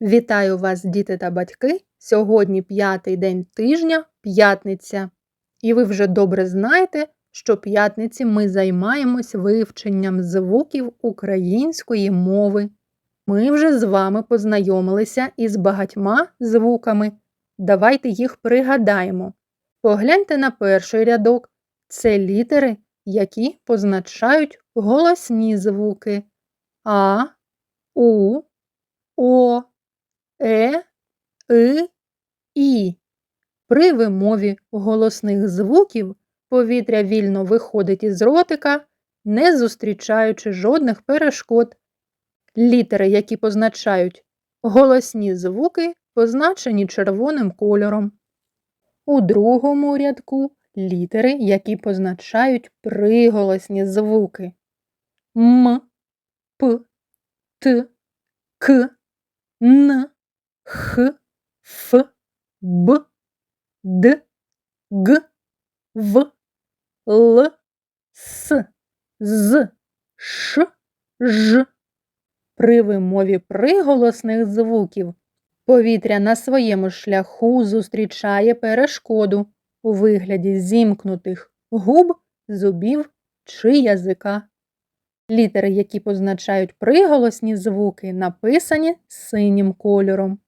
Вітаю вас, діти та батьки! Сьогодні п'ятий день тижня, п'ятниця. І ви вже добре знаєте, що п'ятниці ми займаємось вивченням звуків української мови. Ми вже з вами познайомилися із багатьма звуками. Давайте їх пригадаємо. Погляньте на перший рядок. Це літери, які позначають голосні звуки А, У, О, Е, И, І. При вимові голосних звуків повітря вільно виходить із ротика, не зустрічаючи жодних перешкод. Літери, які позначають голосні звуки, позначені червоним кольором. У другому рядку літери, які позначають приголосні звуки М, П, Т, К, Н, Х, Ф, Б, Д, Г, В, Л, С, З, Ш, Ж. При вимові приголосних звуків повітря на своєму шляху зустрічає перешкоду у вигляді зімкнутих губ, зубів чи язика. Літери, які позначають приголосні звуки, написані синім кольором.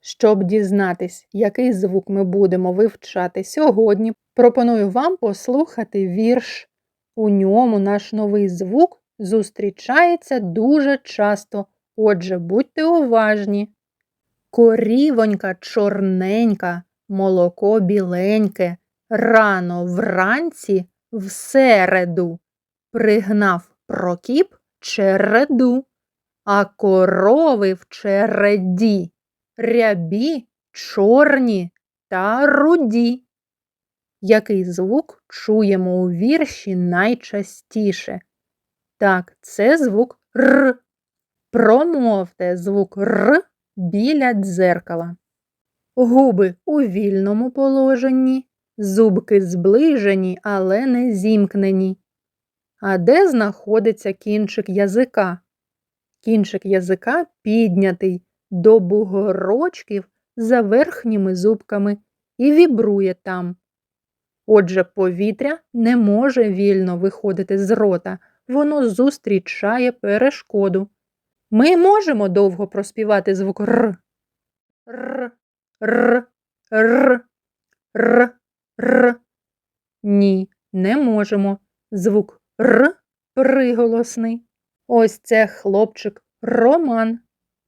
Щоб дізнатись, який звук ми будемо вивчати сьогодні, пропоную вам послухати вірш. У ньому наш новий звук зустрічається дуже часто, отже, будьте уважні. Корівонька чорненька, молоко біленьке, рано вранці в середу. Пригнав прокіп череду, а корови в череді рябі, чорні та руді. Який звук чуємо у вірші найчастіше? Так, це звук Р. Промовте звук Р біля дзеркала. Губи у вільному положенні, зубки зближені, але не зімкнені. А де знаходиться кінчик язика? Кінчик язика піднятий до бугорочків за верхніми зубками і вібрує там. Отже, повітря не може вільно виходити з рота, воно зустрічає перешкоду. Ми можемо довго проспівати звук Р. Р, Р, Р, Р, Р. Ні, не можемо. Звук Р приголосний. Ось це хлопчик Роман.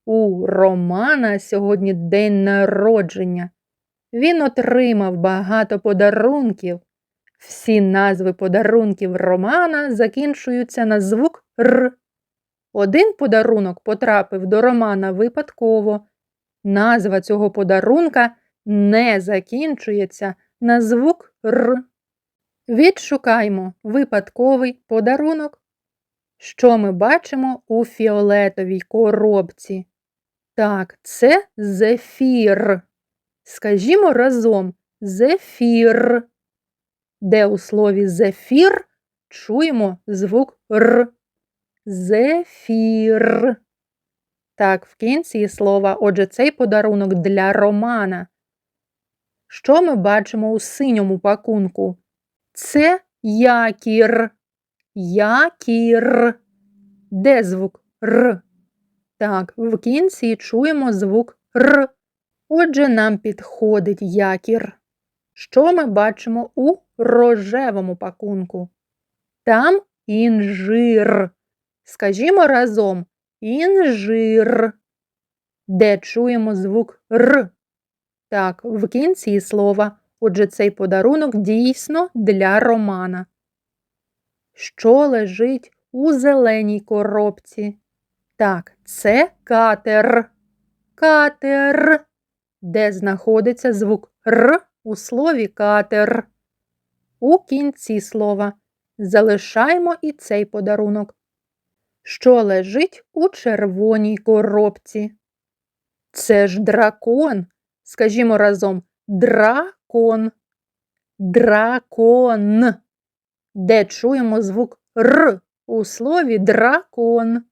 У Романа сьогодні день народження. Він отримав багато подарунків. Всі назви подарунків Романа закінчуються на звук Р. Один подарунок потрапив до Романа випадково. Назва цього подарунка не закінчується на звук Р. Відшукаймо випадковий подарунок. Що ми бачимо у фіолетовій коробці? Так, це зефір. Скажімо разом зефір. Де у слові зефір чуємо звук Р. Зефір. Так, в кінці слова, отже, цей подарунок для Романа. Що ми бачимо у синьому пакунку? Це якір. Якір. Де звук Р? Так, в кінці чуємо звук Р. Отже, нам підходить якір. Що ми бачимо у рожевому пакунку? Там інжир. Скажімо разом інжир. Де чуємо звук Р. Так, в кінці слова. Отже, цей подарунок дійсно для Романа. Що лежить у зеленій коробці? Так, це катер. Катер. Де знаходиться звук Р у слові катер. У кінці слова залишаємо і цей подарунок. Що лежить у червоній коробці? Це ж дракон. Скажімо разом дракон. Дракон. Де чуємо звук Р у слові дракон.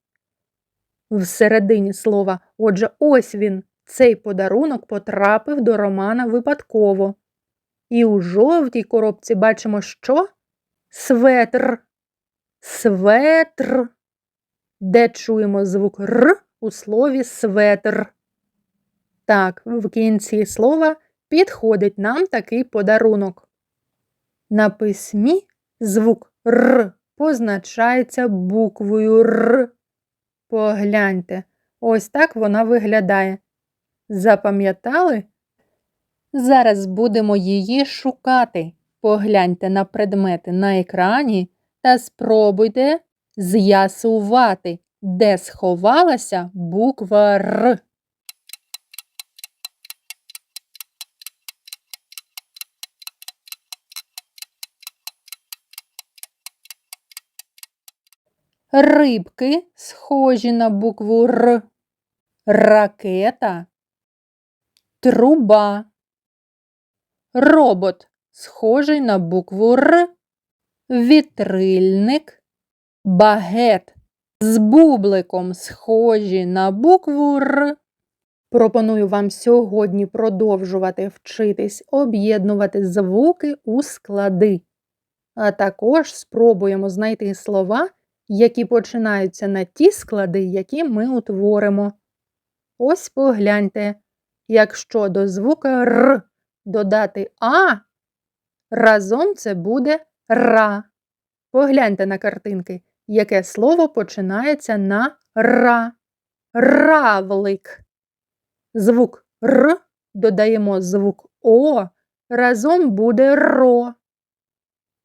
Всередині слова. Отже, ось він. Цей подарунок потрапив до Романа випадково. І у жовтій коробці бачимо що? Светр. Светр. Де чуємо звук Р у слові светр. Так, в кінці слова підходить нам такий подарунок. На письмі звук Р позначається буквою Р. Погляньте, ось так вона виглядає. Запам'ятали? Зараз будемо її шукати. Погляньте на предмети на екрані та спробуйте з'ясувати, де сховалася буква Р. Рибки схожі на букву Р. Ракета. Труба. Робот схожий на букву Р. Вітрильник. Багет з бубликом схожі на букву Р. Пропоную вам сьогодні продовжувати вчитись об'єднувати звуки у склади. А також спробуємо знайти слова, які починаються на ті склади, які ми утворимо. Ось погляньте, якщо до звука Р додати А, разом це буде ра. Погляньте на картинки, яке слово починається на ра. Равлик. Звук Р додаємо звук О, разом буде ро.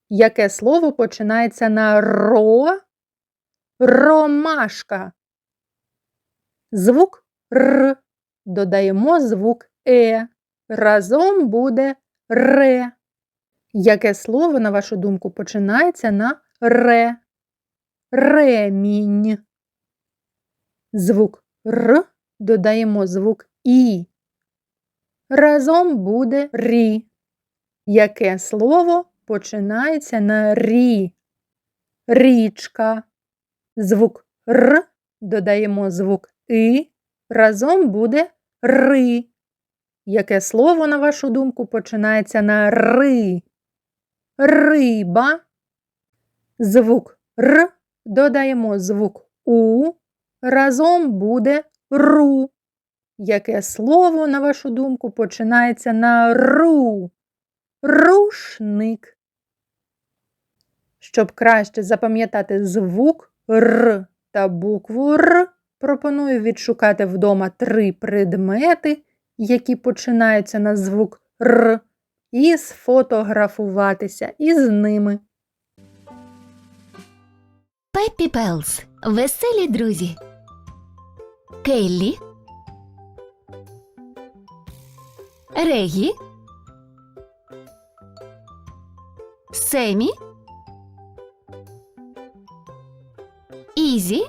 Яке слово починається на ро? Ромашка. Звук Р. Додаємо звук Е. Разом буде ре. Яке слово, на вашу думку, починається на ре? Ремінь. Звук Р додаємо звук І. Разом буде рі. Яке слово починається на рі? Річка. Звук Р додаємо звук И. Разом буде ри. Яке слово, на вашу думку, починається на ри? Риба. Звук Р додаємо звук У. Разом буде ру. Яке слово, на вашу думку, починається на ру? Рушник. Щоб краще запам'ятати звук Р та букву Р, пропоную відшукати вдома три предмети, які починаються на звук Р, і сфотографуватися із ними. Пеппі Пелс. Веселі друзі. Келлі. Регі. Семі. Ізі.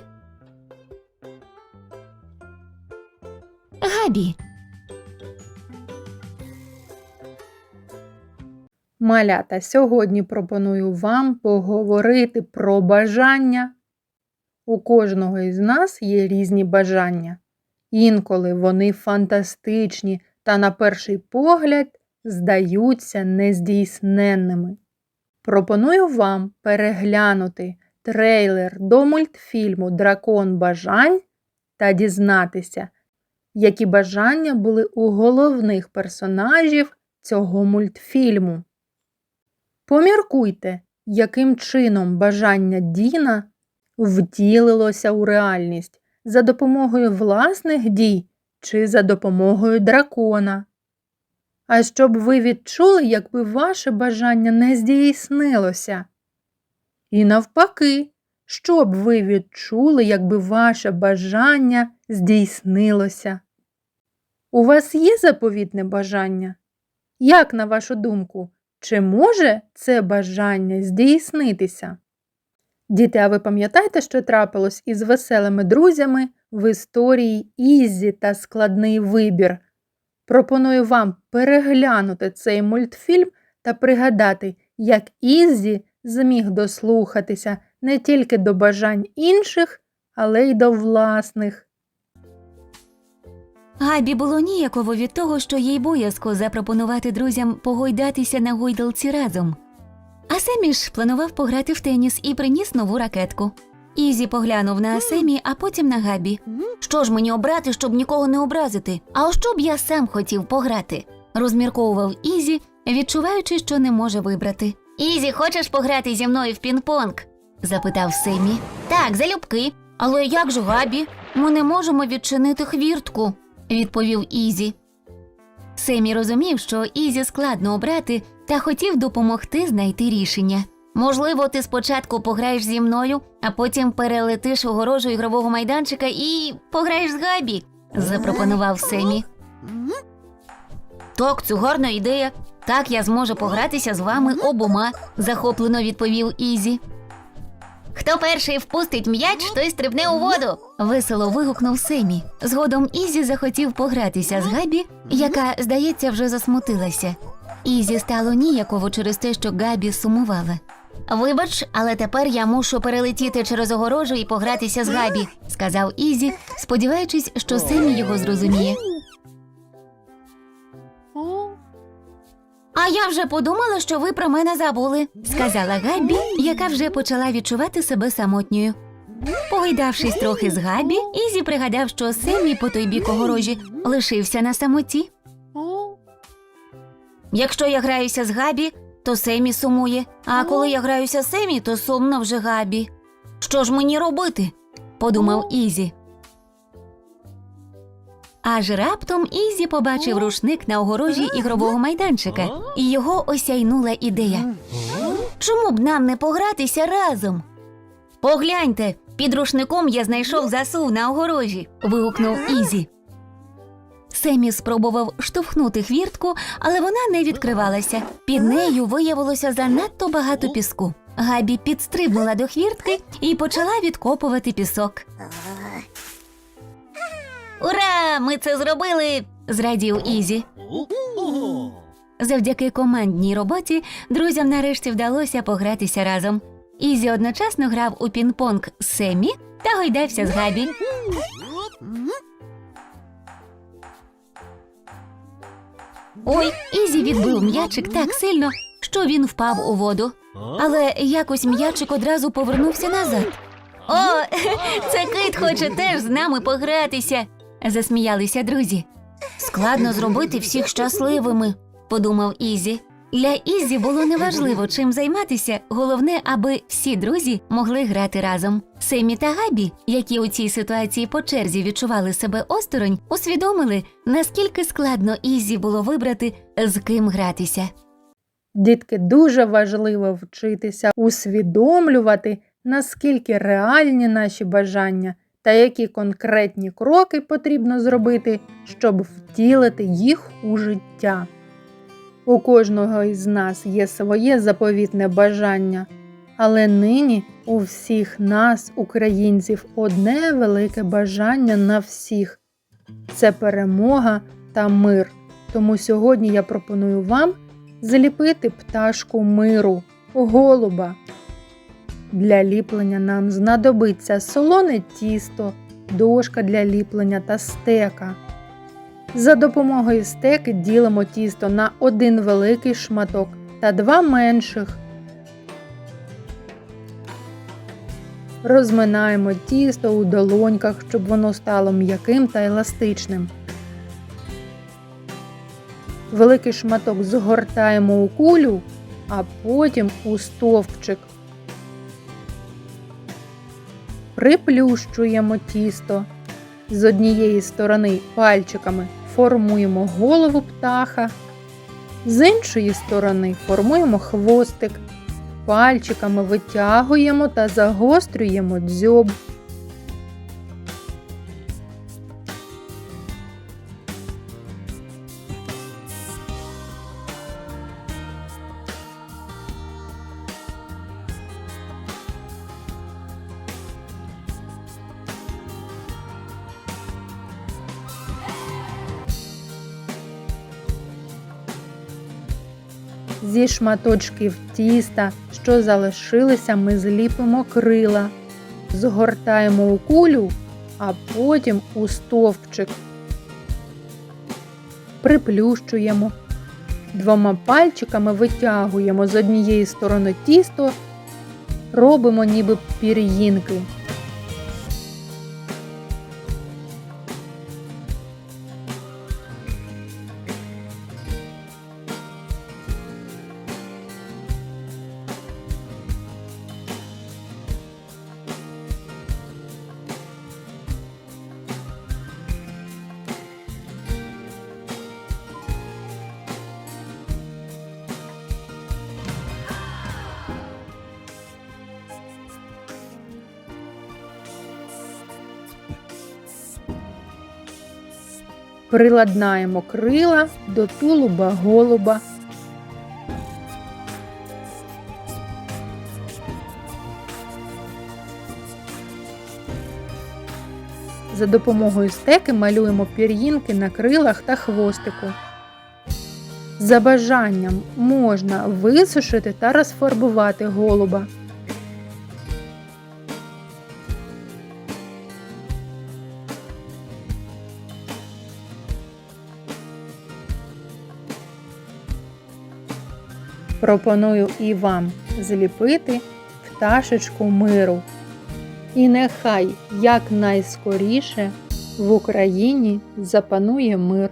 Габі. Малята, сьогодні пропоную вам поговорити про бажання. У кожного із нас є різні бажання. Інколи вони фантастичні та, на перший погляд, здаються нездійсненними. Пропоную вам переглянути трейлер до мультфільму Дракон бажань та дізнатися, які бажання були у головних персонажів цього мультфільму. Поміркуйте, яким чином бажання Діна втілилося у реальність за допомогою власних дій чи за допомогою дракона. А щоб ви відчули, якби ваше бажання не здійснилося. І навпаки, щоб ви відчули, якби ваше бажання здійснилося. У вас є заповітне бажання? Як, на вашу думку, чи може це бажання здійснитися? Діти, а ви пам'ятаєте, що трапилось із веселими друзями в історії Ізі та складний вибір? Пропоную вам переглянути цей мультфільм та пригадати, як Ізі зміг дослухатися не тільки до бажань інших, але й до власних. Габі було ніяково від того, що їй боязко запропонувати друзям погойдатися на гойдалці разом. А Семі ж планував пограти в теніс і приніс нову ракетку. Ізі поглянув на Семі, а потім на Габі. Що ж мені обрати, щоб нікого не образити? А що б я сам хотів пограти? розмірковував Ізі, відчуваючи, що не може вибрати. Ізі, хочеш пограти зі мною в пінг-понг? запитав Семі. Так, залюбки. Але як же Габі? Ми не можемо відчинити хвіртку, відповів Ізі. Семі розумів, що Ізі складно обрати, та хотів допомогти знайти рішення. Можливо, ти спочатку пограєш зі мною, а потім перелетиш огорожу ігрового майданчика і пограєш з Габі, запропонував Семі. Так, це гарна ідея. Так я зможу погратися з вами обома, захоплено відповів Ізі. Хто перший впустить м'яч, той стрибне у воду. Весело вигукнув Семі. Згодом Ізі захотів погратися з Габі, яка, здається, вже засмутилася. Ізі стало ніяково через те, що Габі сумувала. Вибач, але тепер я мушу перелетіти через огорожу і погратися з Габі, сказав Ізі, сподіваючись, що Семі його зрозуміє. А я вже подумала, що ви про мене забули, сказала Габі, яка вже почала відчувати себе самотньою. Погойдавшись трохи з Габі, Ізі пригадав, що Семі по той бік огорожі лишився на самоті. Якщо я граюся з Габі, то Семі сумує, а коли я граюся з Семі, то сумно вже Габі. Що ж мені робити? подумав Ізі. Аж раптом Ізі побачив рушник на огорожі ігрового майданчика, і його осяйнула ідея. Чому б нам не погратися разом? Погляньте, під рушником я знайшов засув на огорожі. вигукнув Ізі. Семі спробував штовхнути хвіртку, але вона не відкривалася. Під нею виявилося занадто багато піску. Габі підстрибнула до хвіртки і почала відкопувати пісок. Ура! Ми це зробили! зрадів Ізі. Завдяки командній роботі друзям нарешті вдалося погратися разом. Ізі одночасно грав у пінг-понг з Семі та гойдався з Габі. Ой, Ізі відбив м'ячик так сильно, що він впав у воду. Але якось м'ячик одразу повернувся назад. О, це кит хоче теж з нами погратися, засміялися друзі. Складно зробити всіх щасливими, подумав Ізі. Для Ізі було неважливо, чим займатися, головне, аби всі друзі могли грати разом. Семі та Габі, які у цій ситуації по черзі відчували себе осторонь, усвідомили, наскільки складно Ізі було вибрати, з ким гратися. Дітки, дуже важливо вчитися усвідомлювати, наскільки реальні наші бажання та які конкретні кроки потрібно зробити, щоб втілити їх у життя. У кожного із нас є своє заповітне бажання, але нині у всіх нас, українців, одне велике бажання на всіх це перемога та мир. Тому сьогодні я пропоную вам зліпити пташку миру, голуба. Для ліплення нам знадобиться солоне тісто, дошка для ліплення та стека. За допомогою стеки ділимо тісто на один великий шматок та два менших. Розминаємо тісто у долоньках, щоб воно стало м'яким та еластичним. Великий шматок згортаємо у кулю, а потім у стовпчик. Приплющуємо тісто. З однієї сторони пальчиками формуємо голову птаха, з іншої сторони формуємо хвостик. Пальчиками витягуємо та загострюємо дзьоб. Зі шматочків тіста, що залишилися, ми зліпимо крила, згортаємо у кулю, а потім у стовпчик. приплющуємо. Двома пальчиками витягуємо з однієї сторони тісто, робимо ніби пір'їнки. Приладнаємо крила до тулуба голуба. За допомогою стеки малюємо пір'їнки на крилах та хвостику. За бажанням можна висушити та розфарбувати голуба. Пропоную і вам зліпити пташечку миру. І нехай якнайскоріше в Україні запанує мир.